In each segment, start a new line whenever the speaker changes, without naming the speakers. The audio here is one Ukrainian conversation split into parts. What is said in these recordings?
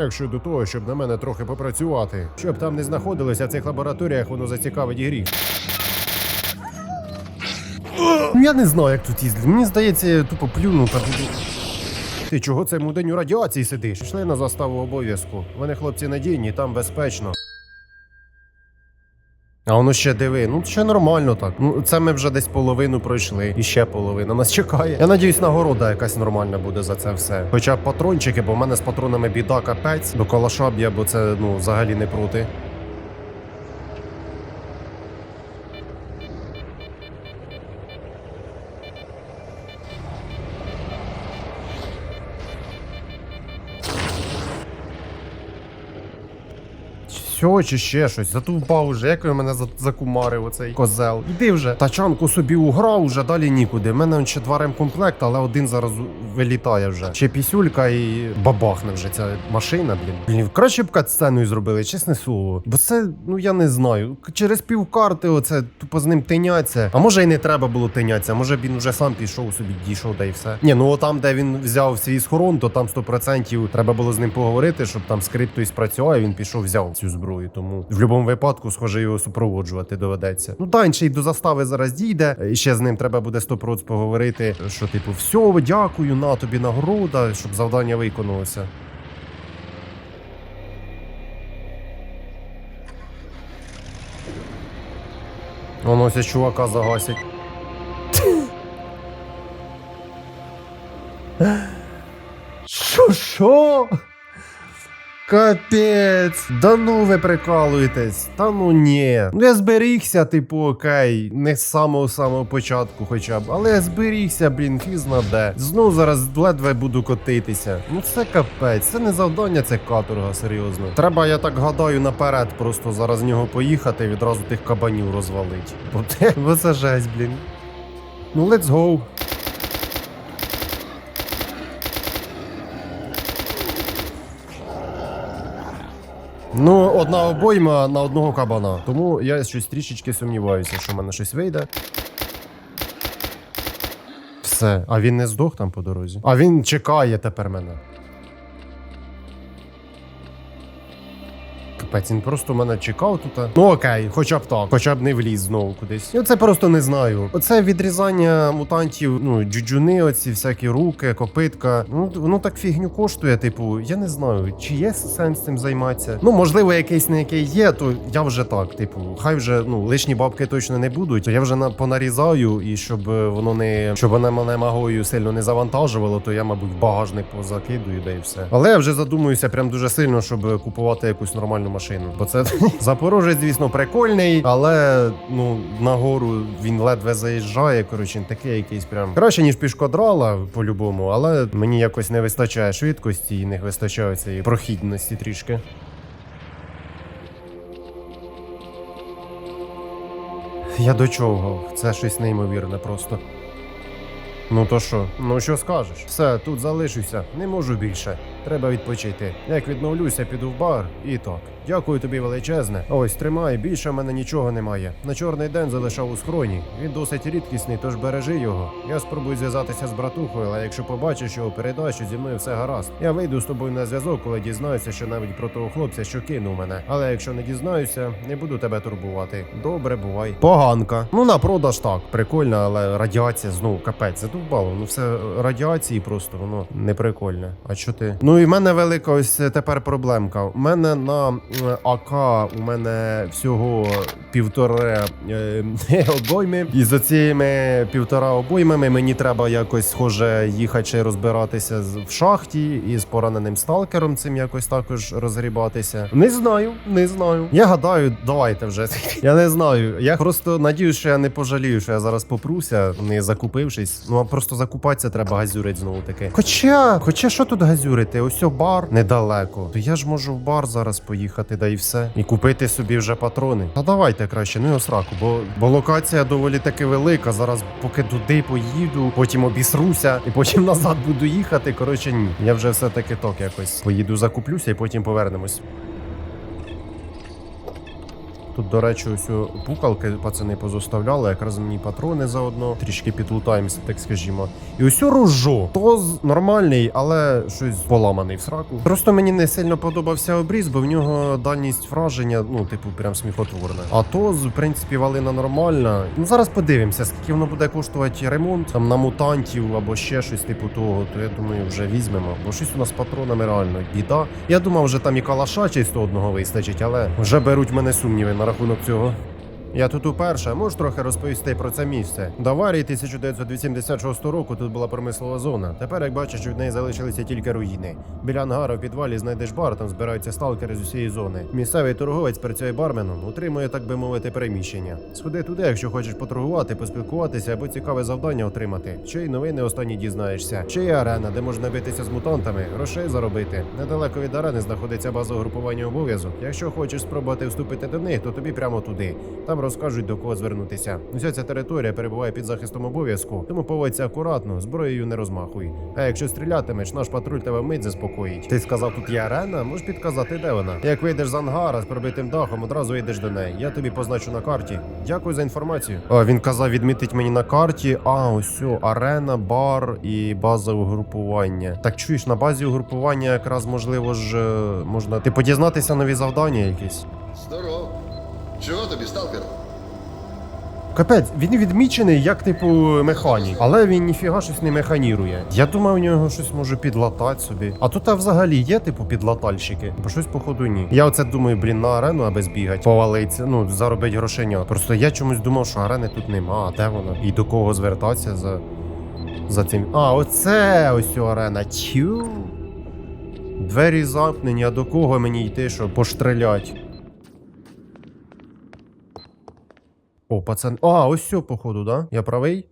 Як до того, щоб на мене трохи попрацювати, щоб там не знаходилися в цих лабораторіях, воно зацікавить і гріх. Ну я не знаю, як тут їздити. Мені здається, я тупо плюну та буду. Ти чого цей день у радіації сидиш? Йшли на заставу обов'язку. Вони хлопці надійні, там безпечно. А воно ще диви, ну ще нормально так. Ну це ми вже десь половину пройшли, і ще половина нас чекає. Я надіюсь, нагорода якась нормальна буде за це все. Хоча патрончики, бо в мене з патронами біда капець. До калаша б'є, бо це ну взагалі не проти. Все, чи ще щось, затовпав уже, як він мене за- закумарив оцей козел. Іди вже. Тачанку собі уграв, уже далі нікуди. У мене ще два ремкомплекти, але один зараз вилітає вже. Ще пісюлька і бабахне вже ця машина, блін. Блін, краще б катсценою зробили, чесне слово. Бо це, ну я не знаю. Через півкарти оце тупо з ним тиняться. А може й не треба було тинятися, може б він вже сам пішов собі, дійшов, да і все. Ні, ну там, де він взяв свій схорон, то там 100% треба було з ним поговорити, щоб там скрипт той спрацював, і він пішов, взяв цю зброю. Тому в будь-якому випадку, схоже, його супроводжувати доведеться. Ну та ще й до застави зараз дійде. І ще з ним треба буде 100% поговорити. Що, типу, все, дякую, на тобі нагорода, щоб завдання виконалося. Воно ось чувака загасять. Що, що? Капець, да ну ви прикалуєтесь, та ну ні. Ну я зберігся, типу, окей, не з самого самого початку, хоча б, але я зберігся, блін, фіз на де. Знов зараз ледве буду котитися. Ну це капець, це не завдання, це каторга, серйозно. Треба, я так гадаю, наперед просто зараз нього поїхати і відразу тих кабанів розвалить. Бо це жесть, блін. Ну, let's go. Ну, одна обойма на одного кабана. Тому я щось трішечки сумніваюся, що в мене щось вийде. Все. А він не здох там по дорозі. А він чекає тепер мене. Капець, він просто мене чекав тут. Ну окей, хоча б так, хоча б не вліз знову кудись. Я це просто не знаю. Оце відрізання мутантів, ну, джуджуни, оці всякі руки, копитка. Ну, воно так фігню коштує. Типу, я не знаю, чи є сенс цим займатися. Ну, можливо, якийсь не який є, то я вже так. Типу, хай вже ну лишні бабки точно не будуть. То я вже на понарізаю, і щоб е, воно не щоб воно мене магою сильно не завантажувало, то я, мабуть, багажник позакидую, да і все. Але я вже задумуюся прям дуже сильно, щоб купувати якусь нормальну машину. Бо це Запорожець, звісно, прикольний, але ну нагору він ледве заїжджає. Коротше, він такий якийсь прям краще, ніж пішкодрала, по-любому, але мені якось не вистачає швидкості і не вистачає цієї прохідності трішки. Я до чого? Це щось неймовірне просто. Ну то що? Ну що скажеш? Все, тут залишуся, не можу більше. Треба відпочити. Як відновлюся, піду в бар і так. Дякую тобі величезне. Ось тримай, більше в мене нічого немає. На чорний день залишав у схроні. Він досить рідкісний, тож бережи його. Я спробую зв'язатися з братухою, але якщо побачиш його, передай, що зі мною все гаразд. Я вийду з тобою на зв'язок, коли дізнаюся, що навіть про того хлопця, що кинув мене. Але якщо не дізнаюся, не буду тебе турбувати. Добре, бувай. Поганка. Ну на продаж так, прикольно, але радіація знову капець задовбало. Ну все радіації просто воно не прикольне. А що ти? Ну і в мене велика ось тепер проблемка. У мене на АК у мене всього півтора е, обойми. І за цими півтора обоймами мені треба якось схоже їхати ще розбиратися в шахті і з пораненим сталкером цим якось також розгрібатися. Не знаю, не знаю. Я гадаю, давайте вже. Я не знаю. Я просто надіюсь, що я не пожалію, що я зараз попруся, не закупившись. Ну а просто закупатися треба газюрить знову таки. Хоча, хоча що тут газюрити? Ось о бар недалеко. То я ж можу в бар зараз поїхати, да і все. І купити собі вже патрони. Та давайте краще, ну і осраку, бо, бо локація доволі таки велика. Зараз поки туди поїду, потім обісруся і потім назад буду їхати. Коротше, ні. Я вже все-таки ток якось поїду, закуплюся і потім повернемось. Тут, до речі, ось пукалки пацани позоставляли, якраз мені патрони заодно, трішки підлутаємося, так скажімо. І ось ружо. Тоз нормальний, але щось поламаний в сраку. Просто мені не сильно подобався обріз, бо в нього дальність враження, ну, типу, прям сміхотворна. А тоз, в принципі, валина нормальна. Ну зараз подивимося, скільки воно буде коштувати ремонт там на мутантів або ще щось типу того, то я думаю, вже візьмемо. Бо щось у нас з патронами реально біда. Я думав, вже там і калаша чисто одного вистачить, але вже беруть мене сумніви на рахунок цього. Я тут уперше, можеш трохи розповісти про це місце. До аварії 1986 року тут була промислова зона. Тепер, як бачиш, від неї залишилися тільки руїни. Біля ангара в підвалі знайдеш бар, там збираються сталкери з усієї зони. Місцевий торговець працює барменом, утримує, так би мовити, приміщення. Сходи туди, якщо хочеш поторгувати, поспілкуватися або цікаве завдання отримати. Ще й новини останні дізнаєшся. Ще є арена, де можна битися з мутантами, грошей заробити. Недалеко від арени знаходиться база угрупування обов'язок. Якщо хочеш спробувати вступити до них, то тобі прямо туди. Там розкажуть до кого звернутися. Уся ця територія перебуває під захистом обов'язку, тому поводься акуратно, зброєю не розмахуй. А якщо стрілятимеш, наш патруль тебе вмить заспокоїть. Ти сказав, тут є арена? Можеш підказати, де вона? Як вийдеш з ангара з пробитим дахом, одразу йдеш до неї. Я тобі позначу на карті. Дякую за інформацію. А він казав відмітить мені на карті. А, ось арена, бар і база угрупування. Так чуєш, на базі угрупування якраз можливо ж е, можна типу дізнатися нові завдання якісь.
Здоров. Чого тобі, сталкер?
Капець, він відмічений як типу механік, але він ніфіга щось не механірує. Я думав, у нього щось може підлатати собі. А тут а взагалі є типу підлатальщики, бо щось походу ні. Я оце думаю, блін, на арену аби збігати, повалиться, ну заробить грошенят. Просто я чомусь думав, що арени тут нема. А де вона? І до кого звертатися за. За цим. А, оце ось арена. Тю. Двері замкнені, а до кого мені йти, щоб пострелять? О, пацан. А, ось все, походу, да? Я правий?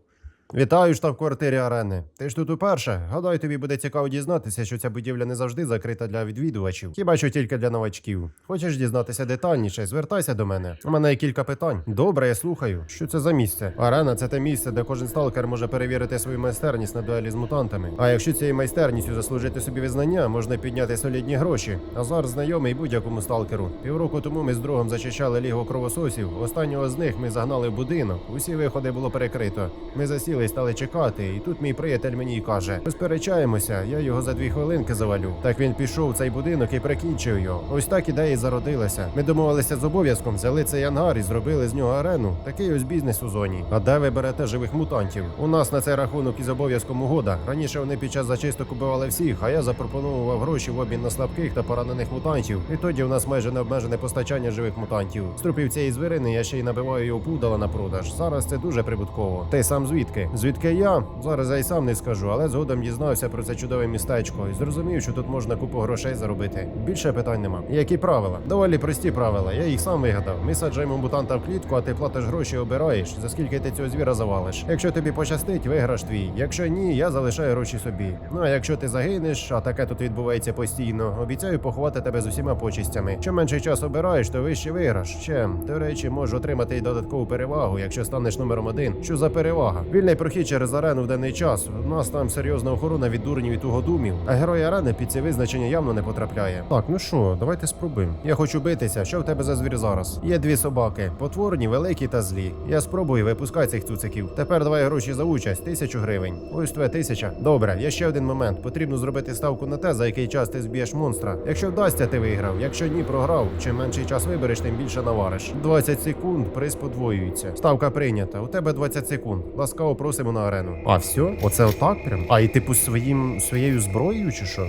Вітаю, штаб-квартирі арени. Ти ж тут уперше. Гадаю, тобі буде цікаво дізнатися, що ця будівля не завжди закрита для відвідувачів. Хіба що тільки для новачків. Хочеш дізнатися детальніше? Звертайся до мене. У мене є кілька питань. Добре, я слухаю. Що це за місце? Арена це те місце, де кожен сталкер може перевірити свою майстерність на дуелі з мутантами. А якщо цією майстерністю заслужити собі визнання, можна підняти солідні гроші. Азар знайомий будь-якому сталкеру. Півроку тому ми з другом зачищали лігу кровососів. Останнього з них ми загнали в будинок. Усі виходи було перекрито. Ми засіли і стали чекати. І тут мій приятель мені й каже: Посперечаємося, я його за дві хвилинки завалю. Так він пішов в цей будинок і прикінчив його. Ось так ідея і зародилася. Ми домовилися з обов'язком, взяли цей ангар і зробили з нього арену. Такий ось бізнес у зоні. А де ви берете живих мутантів? У нас на цей рахунок із обов'язком угода. Раніше вони під час зачисток убивали всіх, а я запропонував гроші в обмін на слабких та поранених мутантів. І тоді у нас майже необмежене постачання живих мутантів. З трупів цієї звірини я ще й набиваю його пудала на продаж. Зараз це дуже прибутково. Ти сам звідки? Звідки я? Зараз я й сам не скажу, але згодом дізнався про це чудове містечко і зрозумів, що тут можна купу грошей заробити. Більше питань нема. Які правила? Доволі прості правила. Я їх сам вигадав. Ми саджаємо мутанта в клітку, а ти платиш гроші, обираєш, за скільки ти цього звіра завалиш. Якщо тобі пощастить, виграш твій. Якщо ні, я залишаю гроші собі. Ну а якщо ти загинеш, а таке тут відбувається постійно, обіцяю поховати тебе з усіма почистями. Чим менше час обираєш, то вище виграш. Ще до речі, можеш отримати й додаткову перевагу, якщо станеш номером один. Що за перевага? Вільний прохід через арену в денний час. У нас там серйозна охорона від дурнів і тугодумів. А герой арени під це визначення явно не потрапляє. Так, ну що, давайте спробуємо. Я хочу битися. Що в тебе за звір зараз? Є дві собаки, потворні, великі та злі. Я спробую, випускай цих цуциків. Тепер давай гроші за участь, тисячу гривень. Ось твоя тисяча. Добре, є ще один момент. Потрібно зробити ставку на те, за який час ти зб'єш монстра. Якщо вдасться, ти виграв. Якщо ні, програв. Чим менший час вибереш, тим більше навариш. 20 секунд, приз подвоюється. Ставка прийнята. У тебе 20 секунд. Ласкаво просимо на арену. А все? Оце отак прям? А і типу своїм своєю зброєю чи що?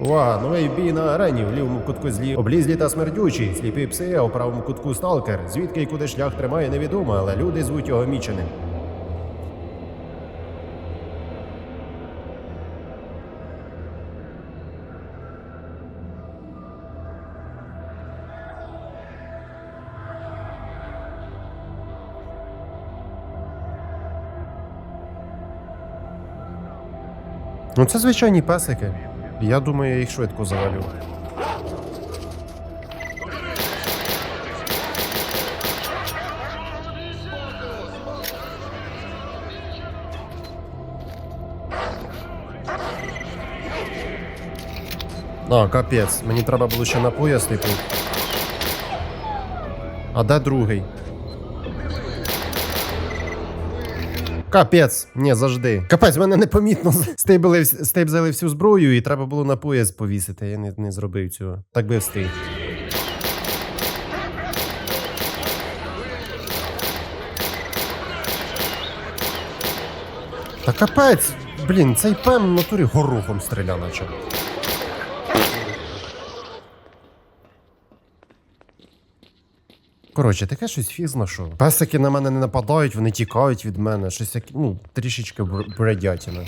Увага, новий бій на арені в лівому кутку злі облізлі та смердючі, сліпі пси, а у правому кутку сталкер. Звідки і куди шлях тримає, невідомо, але люди звуть його міченим. Ну це звичайні песики. Я думаю, я їх швидко завалю. А, капець, мені треба було ще на пояс, типу. А де другий? Капець, ні, завжди. Капець, мене непомітно стейбили, стейбзали всю зброю, і треба було на пояс повісити. Я не, не зробив цього. Так би встиг. Та капець! Блін, цей пем в натурі горохом стріля наче. Коротше, таке щось фіг знайшов. Песики на мене не нападають, вони тікають від мене. Щось як, ну, трішечки бр- бредятіна.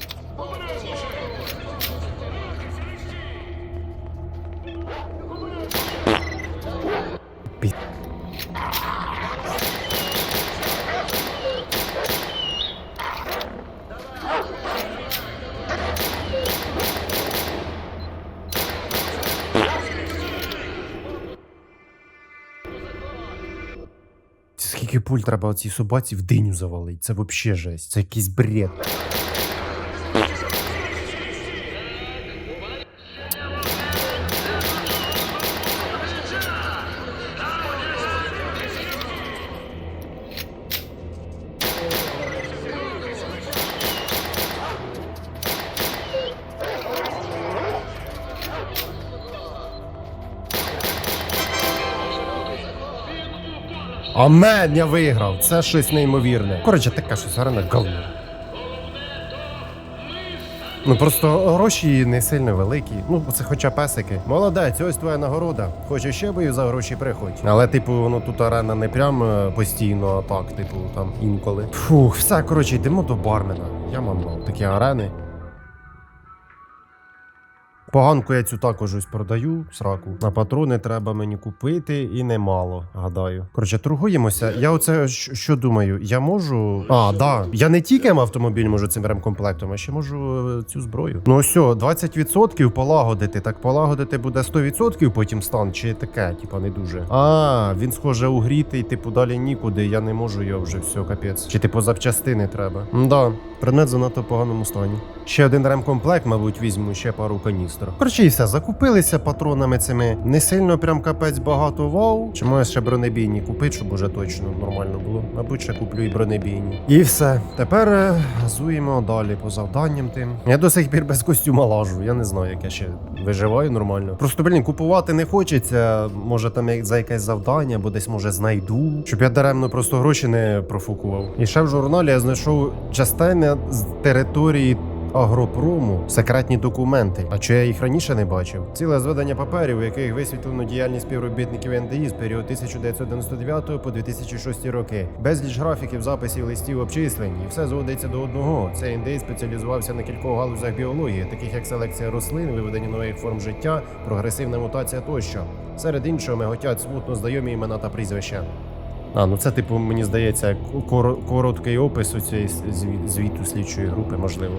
Пуль треба собаці в диню завалить? Це взагалі жесть. Це якийсь бред. Амен, я виграв. Це щось неймовірне. Коротше, таке щось арена говно. Ну просто гроші не сильно великі. Ну, це хоча песики. Молодець, ось твоя нагорода. Хочеш ще бою за гроші приходь. Але, типу, ну тут арена не прям е, постійно, а так, типу, там інколи. Фух, все, коротше, йдемо до бармена. Я мав такі арени. Поганку я цю також ось продаю, сраку. На патрони треба мені купити і немало, гадаю. Коротше, торгуємося. Я оце що, думаю, я можу. А, да. Я не тільки автомобіль можу цим ремкомплектом, а ще можу е, цю зброю. Ну о, 20% полагодити. Так полагодити буде 100% потім стан, чи таке, типа, не дуже. А, він схоже угрітий, типу, далі нікуди. Я не можу його вже все, капець. Чи типу запчастини треба. Да, предмет занадто в поганому стані. Ще один ремкомплект, мабуть, візьму, ще пару каністр. Коротше, і все, закупилися патронами цими. Не сильно прям капець багато вау. Чи може ще бронебійні купити, щоб уже точно нормально було. Мабуть, ще куплю і бронебійні. І все. Тепер е, газуємо далі по завданням тим. Я до сих пір без костюма лажу. Я не знаю, як я ще виживаю нормально. Просто, блін, купувати не хочеться. Може там за якесь завдання, або десь може знайду. Щоб я даремно просто гроші не профукував. І ще в журналі я знайшов частини з території Агропрому секретні документи. А чи я їх раніше не бачив? Ціле зведення паперів, у яких висвітлено діяльність співробітників НДІ з періоду 1999 по 2006 роки. Безліч графіків, записів, листів, обчислень, і все зводиться до одного. Цей НДІ спеціалізувався на кількох галузях біології, таких як селекція рослин, виведення нових форм життя, прогресивна мутація тощо. Серед іншого миготять смутно знайомі імена та прізвища. А, ну це, типу, мені здається, кор- короткий опис у цієї зві- звіту слідчої групи, можливо.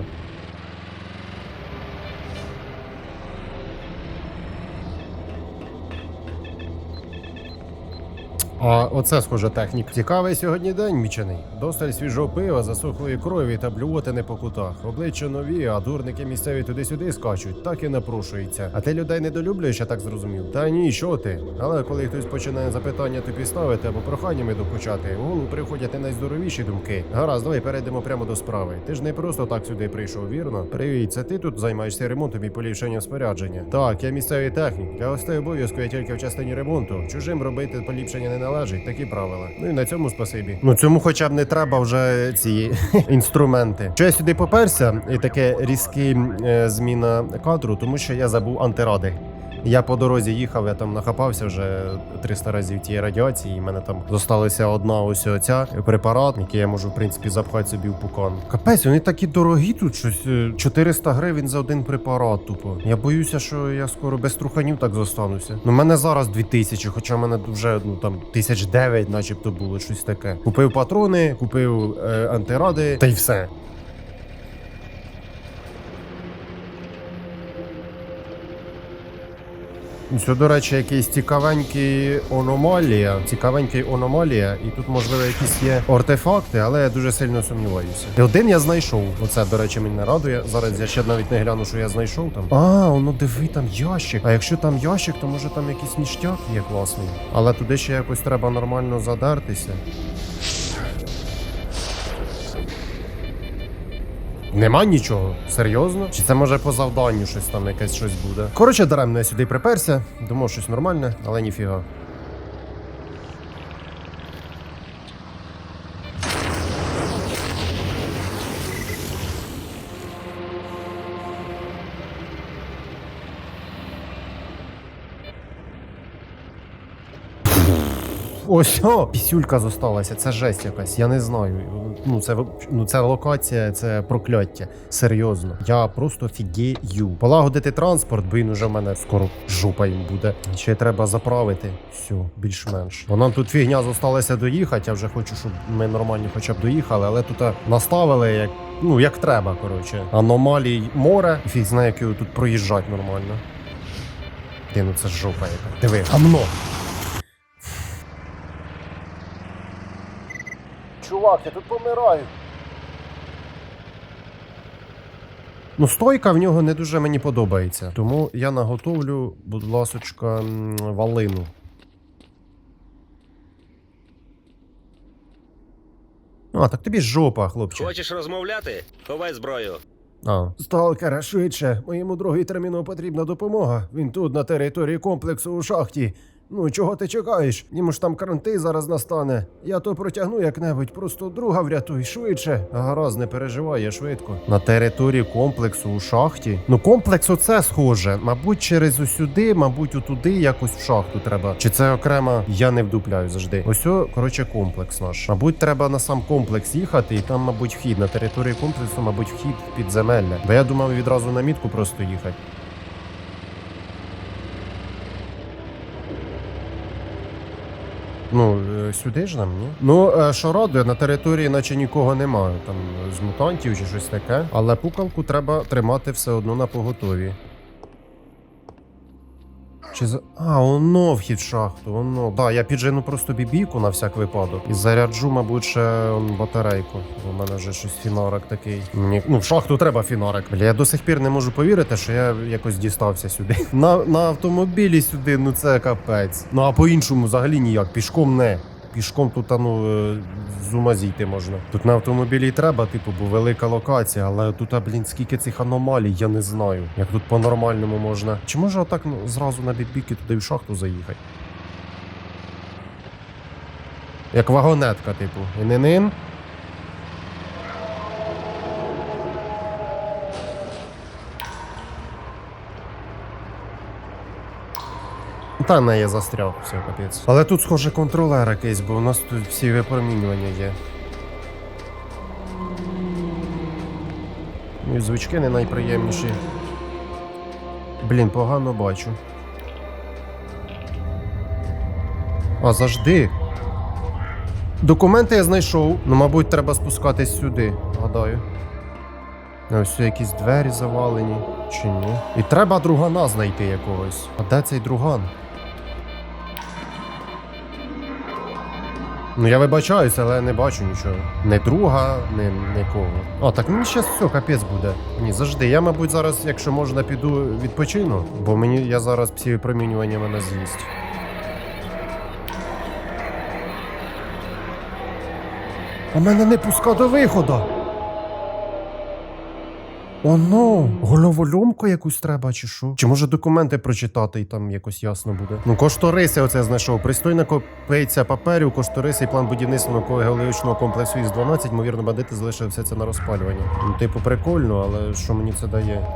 А оце схоже технік. Цікавий сьогодні день, мічений. Досталь свіжого пива, засохлої крові та блювотини по кутах. Обличчя нові, а дурники місцеві туди-сюди скачуть, так і напрошується. А ти людей недолюблюєш, я так зрозумів. Та ні, що ти? Але коли хтось починає запитання тобі ставити або проханнями докучати, в голову приходять не найздоровіші думки. Гаразд, давай перейдемо прямо до справи. Ти ж не просто так сюди прийшов, вірно? Привіт, це ти тут займаєшся ремонтом і поліпшенням спорядження. Так, я місцевий технік. Для гостей обов'язку я тільки в частині ремонту. Чужим робити поліпшення не належить, такі правила. Ну і на цьому спасибі. Ну цьому хоча б не треба вже ці інструменти. Що я сюди поперся, і таке різкий е, зміна кадру, тому що я забув антиради. Я по дорозі їхав, я там нахапався вже 300 разів тієї радіації, і мене там зосталася одна ось оця препарат, який я можу, в принципі, запхати собі в пукан. Капець, вони такі дорогі тут щось. е, 400 гривень за один препарат, тупо. Я боюся, що я скоро без труханів так зостануся. Ну, в мене зараз 2000, хоча в мене вже ну там 1009 начебто було щось таке. Купив патрони, купив е, антиради, та й все. Це, до речі, якийсь цікавенький аномалія. Цікавенький аномалія, і тут, можливо, якісь є артефакти, але я дуже сильно сумніваюся. І один я знайшов. Оце, до речі, мене радує. Зараз я ще навіть не гляну, що я знайшов там. А, воно диви, там ящик. А якщо там ящик, то може там якийсь ніштяк є класний. Але туди ще якось треба нормально задертися. Нема нічого, серйозно? Чи це може по завданню щось там якесь щось буде? Коротше, даремно я сюди приперся, думав щось нормальне, але ніфіга. Ось о, пісюлька зосталася, це жесть якась, я не знаю. Ну це ну це локація, це прокляття. Серйозно. Я просто фігею. Полагодити транспорт, бо він уже в мене скоро жопа їм буде. Ще треба заправити. Все, більш-менш. Бо нам тут фігня зосталася доїхати. Я вже хочу, щоб ми нормально хоча б доїхали, але тут наставили як. Ну, як треба, коротше. Аномалій море, фіг знає, як його тут проїжджати нормально. Ти, ну це жопа яка. Диви, гамно. Чувак, я тут помираю. Ну, стойка в нього не дуже мені подобається. Тому я наготовлю, будь ласочка, валину. А, так тобі жопа, хлопче.
Хочеш розмовляти? Ховай зброю.
А. Сталкера, швидше. Моєму другу терміново потрібна допомога. Він тут, на території комплексу у шахті. Ну, чого ти чекаєш? Йому ж там карантин зараз настане. Я то протягну як-небудь, просто друга врятуй швидше. Гаразд, не переживай, я швидко. На території комплексу у шахті. Ну, комплекс оце схоже. Мабуть, через усюди, мабуть, отуди якось в шахту треба. Чи це окремо? Я не вдупляю завжди. Ось, о, коротше, комплекс наш. Мабуть, треба на сам комплекс їхати, і там, мабуть, вхід. На території комплексу, мабуть, вхід в підземелля. Бо я думав відразу на мітку просто їхати. Ну, е, сюди ж нам, ні? Ну, е, що радує, на території наче нікого немає. Там е, з мутантів чи щось таке. Але пукалку треба тримати все одно на поготові. Чи за. А, воно вхід в шахту, воно. Да, я піджену просто бібійку на всяк випадок. І заряджу, мабуть, ще он, батарейку. У мене вже щось фінорик такий. Мені, ну, в шахту треба фінорик. Бля, я до сих пір не можу повірити, що я якось дістався сюди. На, на автомобілі сюди, ну це капець. Ну а по-іншому взагалі ніяк. Пішком не. Пішком тут ну, е, з ума зійти можна. Тут на автомобілі і треба, типу, бо велика локація, але тут, блін, скільки цих аномалій, я не знаю. Як тут по-нормальному можна. Чи може отак ну, зразу на бідбіки туди в шахту заїхати? Як вагонетка, типу. Інин. Та не я застряв, все капець. Але тут, схоже, контролер якийсь, бо у нас тут всі випромінювання є. Ну і звички не найприємніші. Блін, погано бачу. А, завжди. Документи я знайшов. Ну, мабуть, треба спускатись сюди, гадаю. Ось якісь двері завалені, чи ні. І треба другана знайти якогось. А де цей друган? Ну я вибачаюся, але не бачу нічого. Не друга, не нікого. А, так мені ще все, капець буде. Ні, завжди. Я, мабуть, зараз, якщо можна, піду відпочину, бо мені я зараз псі випромінювання мене з'їсть. А мене не пуска до виходу. Оно, головоломку якусь треба, чи що? Чи може документи прочитати і там якось ясно буде? Ну, кошториси оце знайшов. Пристойна копиця паперів, кошториси і план будівництва науково геологічного комплексу із 12 ймовірно, бандити залишили все це на розпалювання. Ну, типу, прикольно, але що мені це дає?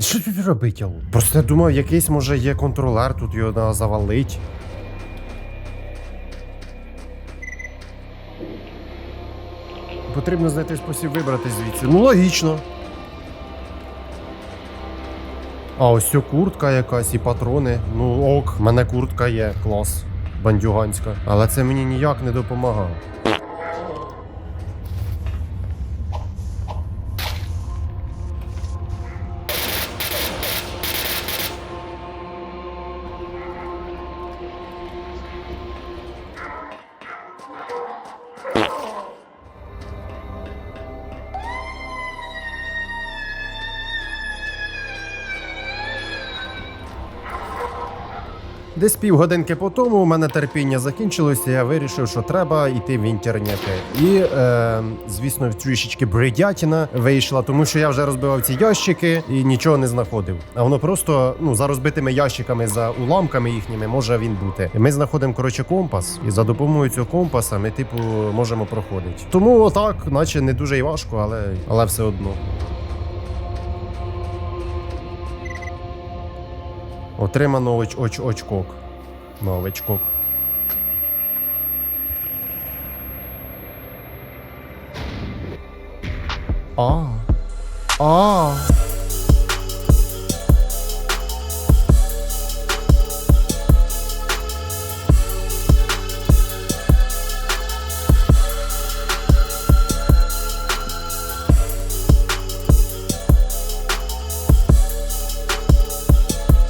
Що тут робить. Просто я думав, якийсь може є контролер, тут його завалить. Потрібно знайти спосіб вибрати звідси. Ну, логічно. А ось ця куртка якась і патрони. Ну ок, в мене куртка є, клас. Бандюганська. Але це мені ніяк не допомагає. Десь півгодинки по тому у мене терпіння закінчилося, я вирішив, що треба йти в інтернети. І, е, звісно, трішечки бредятіна вийшла, тому що я вже розбивав ці ящики і нічого не знаходив. А воно просто ну за розбитими ящиками, за уламками їхніми може він бути. І Ми знаходимо коротше компас, і за допомогою цього компаса ми, типу, можемо проходити. Тому отак, наче не дуже й важко, але, але все одно. Отримано оч, оч, очкок. Новичкок. А. А.